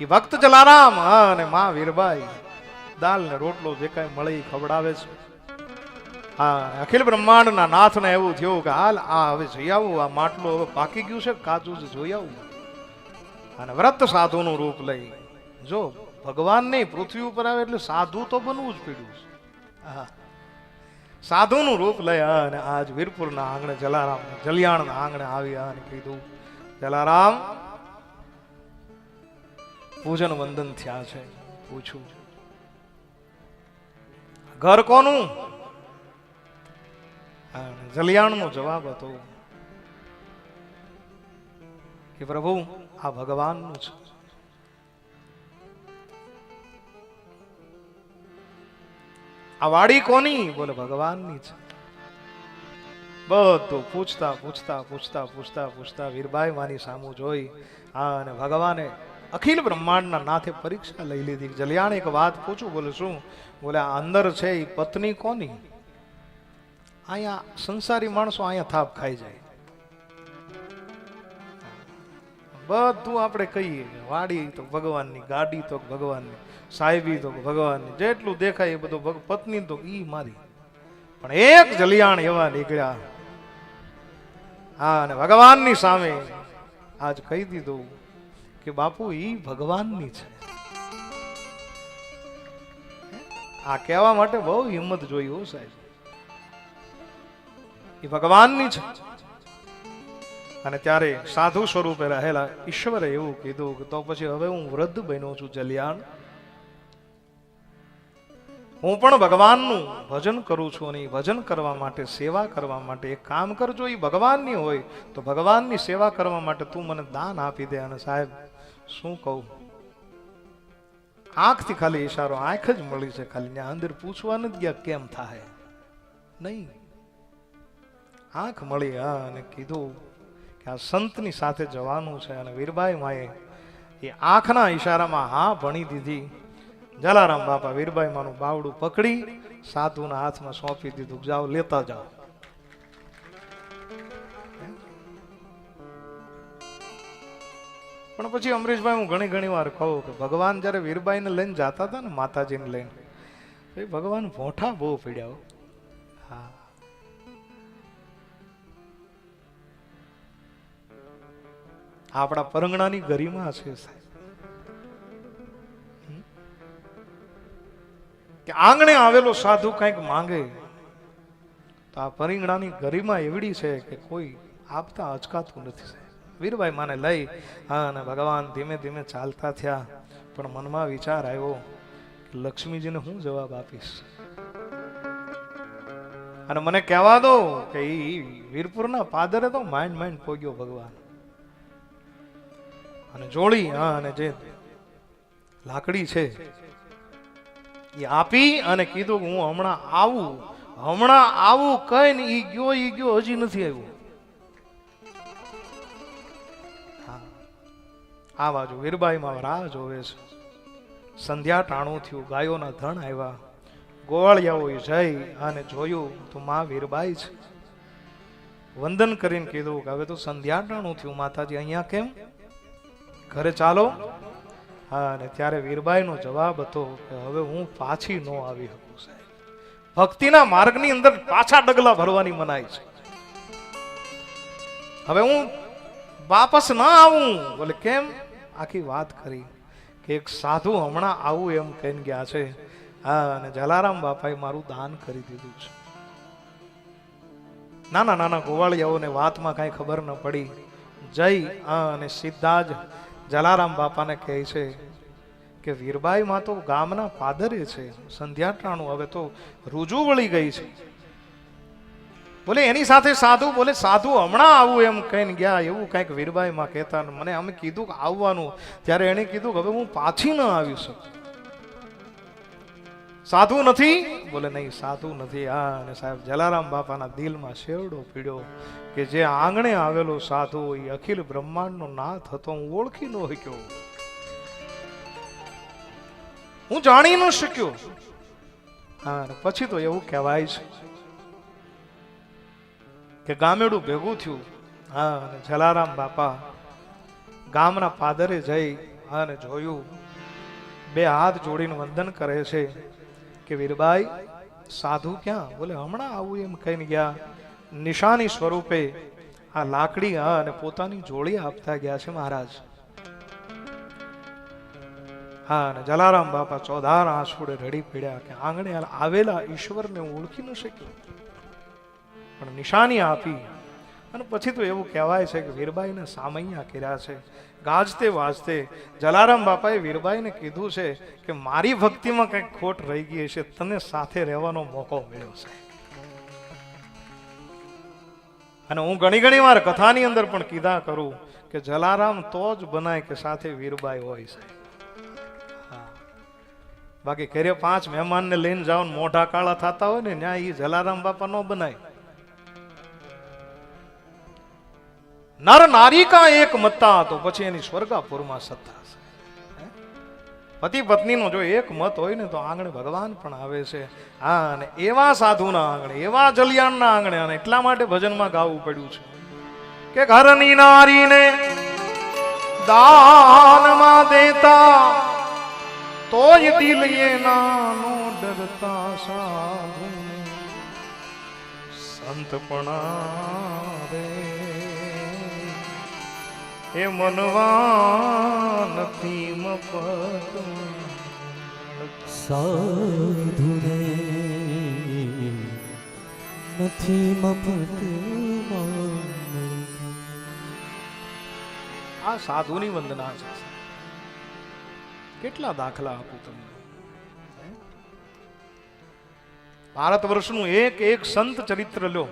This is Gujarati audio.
એ ભક્ત જલારામ અને માં વીરબાઈ. દાલ ને રોટલો જે કઈ મળે ખવડાવે છે. હા, અખિલ બ્રહ્માંડના નાથને એવું થયું કે હાલ આ હવે જઈ આવું, આ માટલું હવે પાકી ગયું છે કાચું છે જોઈ આવું. અને વ્રત સાધુનું રૂપ લઈ. જો, ભગવાન નહીં, પૃથ્વી ઉપર આવે એટલે સાધુ તો બનવું જ પડ્યું છે. હા. સાધુનું રૂપ લઈ અને આજ વીરપુરના આંગણે જલારામ, જલિયાણના આંગણે આવી અને કીધું, જલારામ પૂજન વંદન થયા છે. પૂછું ઘર કોનું? જલિયાણનો જવાબ હતો કે પ્રભુ, આ ભગવાનનું છે. આ વાડી કોની? બોલે, ભગવાનની છે. બધું પૂછતા પૂછતા પૂછતા પૂછતા પૂછતા વીરબાઈ માની સામું જોઈ હા અને ભગવાને અખિલ બ્રહ્માંડના નાથે પરીક્ષા લઈ લીધી. જલિયાણ એક વાત પૂછું, બોલે, શું? બોલે અંદર છે એ પત્ની કોની? અહીંયા સંસારી માણસો અહીંયા થાપ ખાઈ જાય. બધું આપણે કહીએ, વાડી તો ભગવાનની, ગાડી તો ભગવાનની, સાહેબી તો ભગવાનની, જેટલું દેખાય એ બધું પત્ની તો ઈ મારી. પણ એક જલિયાણ એવા નીકળ્યા. હા, અને ભગવાનની સામે આજ કહી દીધું કે બાપુ એ ભગવાનની છે. આ કહેવા માટે બહુ હિંમત જોઈ હો સાહેબ. એ ભગવાનની છે. અને ત્યારે સાધુ સ્વરૂપે રહેલા ઈશ્વરે એવું કીધું કે તો પછી હવે હું વૃદ્ધ બન્યો છું, જલિયાણ. હું પણ ભગવાનનું ભજન કરું છું અને એ ભજન કરવા માટે, સેવા કરવા માટે, એક કામ કરજો, એ ભગવાનની હોય, તો ભગવાનની સેવા કરવા માટે તું મને દાન આપી દે. અને સાહેબ, શું કહું? આંખથી ખાલી ઈશારો, આંખ જ મળી છે ખાલી. ત્યાં અંદર પૂછવા નથી ગયા કેમ થાય. નહીં. આંખ મળી, હા, અને કીધું કે આ સંતની સાથે જવાનું છે. અને વીરબાઈ માએ એ આંખના ઈશારામાં હા ભણી દીધી. જલારામ બાપા વીરબાઈ માનું બાવડું પકડી, સાધુના હાથમાં સોંપી દીધું. જાઓ, લેતા જાઓ. પણ પછી અમરીશભાઈ, હું ઘણી ઘણી વાર કહું કે ભગવાન જ્યારે વીરબાઈને લઈને જતા હતા ને, માતાજીને લઈને ભગવાન ભોઠા બહુ પીડ્યા. હા. આપણા પરંગણાની ગરિમા છે સાહેબ. કે આંગણે આવેલો સાધુ કંઈક માંગે, તો આ પરિંગણાની ગરિમા એવડી છે કે કોઈ આપતા અચકાતું નથી વીરભાઈ માને લઈ, હા, અને ભગવાન ધીમે ધીમે ચાલતા થયા, પણ મનમાં વિચાર આવ્યો લક્ષ્મીજીને હું જવાબ આપીશ? અને મને કહેવા દો કે એ વીરપુરના પાદરે તો માઇન્ડ માઇન્ડ પોગ્યો ભગવાન. અને જોડી, હા, અને જે લાકડી છે આપી અને કીધું હું હમણાં આવું હમણાં આવું કઈ ને ઈ ગયો ઈ ગયો, હજી નથી આવ્યો. આ બાજુ વીરબાઈ માં રાહ જોવે છે. સંધ્યા ટાણું થયું, ગાયોના ધણ આવ્યા. ગોવાળિયાઓ જઈ અને જોયું, તો માં વીરબાઈ છે. વંદન કરીને કીધું કે, હવે તો સંધ્યા ટાણું થયું, માતાજી, અહીંયા કેમ? ઘરે ચાલો. હા, અને ત્યારે વીરબાઈનો જવાબ હતો કે હવે હું પાછી ન આવી શકું સાહેબ. ભક્તિના માર્ગની અંદર પાછા ડગલા ભરવાની મનાઈ છે. હવે હું વાપસ ના આવું. બોલે, કેમ? આખી વાત કરી કે એક સાધુ હમણાં આવું એમ કહીને ગયા છે, હા, અને જલારામ બાપાએ મારું દાન કરી દીધું છે. નાના નાના ગોવાળિયાઓને વાતમાં કાંઈ ખબર ન પડી. જઈ અને સીધા જ જલારામ બાપાને કહે છે કે વીરબાઈમાં તો ગામના પાદરે છે. સંધ્યાટાણું હવે તો રૂજુ વળી ગઈ છે. બોલે, એની સાથે સાધુ, બોલે, સાધુ હમણાં આવું એમ કહીને ગયા. એવું કંઈક વીરબાઈમાં કહેતા મને અમે કીધું આવવાનું. ત્યારે એણે કીધું કે હવે હું પાછી ન આવી શકું. સાધુ નથી? બોલે, નહીં, સાધુ નથી. હા, અને સાહેબ, જલારામ બાપાના દિલમાં શેવડો પીડ્યો કે જે આંગણે આવેલો સાધુ એ અખિલ બ્રહ્માંડનો નાથ હતો, હું ઓળખી ન શક્યો. હું જાણી ન શક્યો. હા પછી તો એવું કહેવાય છે કે ગામેડું ભેગું થયું. હા, અને જલારામ બાપા ગામના પાદરે જઈ અને જોયું, બે હાથ જોડીને વંદન કરે છે. કે વીરબાઈ, સાધુ ક્યાં? બોલે, હમણાં આવું એમ કહીને ગયા. નિશાની સ્વરૂપે આ લાકડી હા અને પોતાની જોડી આપતા ગયા છે મહારાજ. હા, અને જલારામ બાપા ચોધાર આંસુડે રડી પડ્યા કે, આંગણે આવેલા ઈશ્વરને હું ઓળખી ન શક્યો. પણ નિશાની આપી અને પછી તો એવું કહેવાય છે કે વીરબાઈને સામૈયા કર્યા છે. ગાજતે, વાજતે જલારામ બાપાએ વીરબાઈને કીધું છે કે મારી ભક્તિમાં કંઈક ખોટ રહી ગઈ છે તને સાથે રહેવાનો મોકો મળ્યો છે. અને હું ઘણી ઘણી વાર કથાની અંદર પણ કીધા કરું કે જલારામ તો જ બનાય કે સાથે વીરબાઈ હોય છે. બાકી ઘરે પાંચ મહેમાનને લઈને જાઓ મોઢા કાળા થતા હોય ને ત્યાં એ જલારામ બાપા ન બનાય. નર નારી કા એક મત્તા? તો પછી એની સ્વર્ગાપુરમાં સત્તા છે? પતિ પત્નીનો જો એક મત હોય ને, તો આંગણે ભગવાન પણ આવે છે. હા, અને એવા સાધુના આંગણે, એવા જલિયાણના આંગણે, અને એટલા માટે ભજનમાં ગાવું પડ્યું છે. કે ઘરની નારીને દાનમાં દેતા, તોય દિલ એનાનો ડરતા સાધુ સંત પણ રે એ મનવા નથી મફત સાધુને નથી મફત આ સાધુની વંદના છે કેટલા દાખલા આપું તમને? ભારત વર્ષનું એક એક સંત ચરિત્ર લો.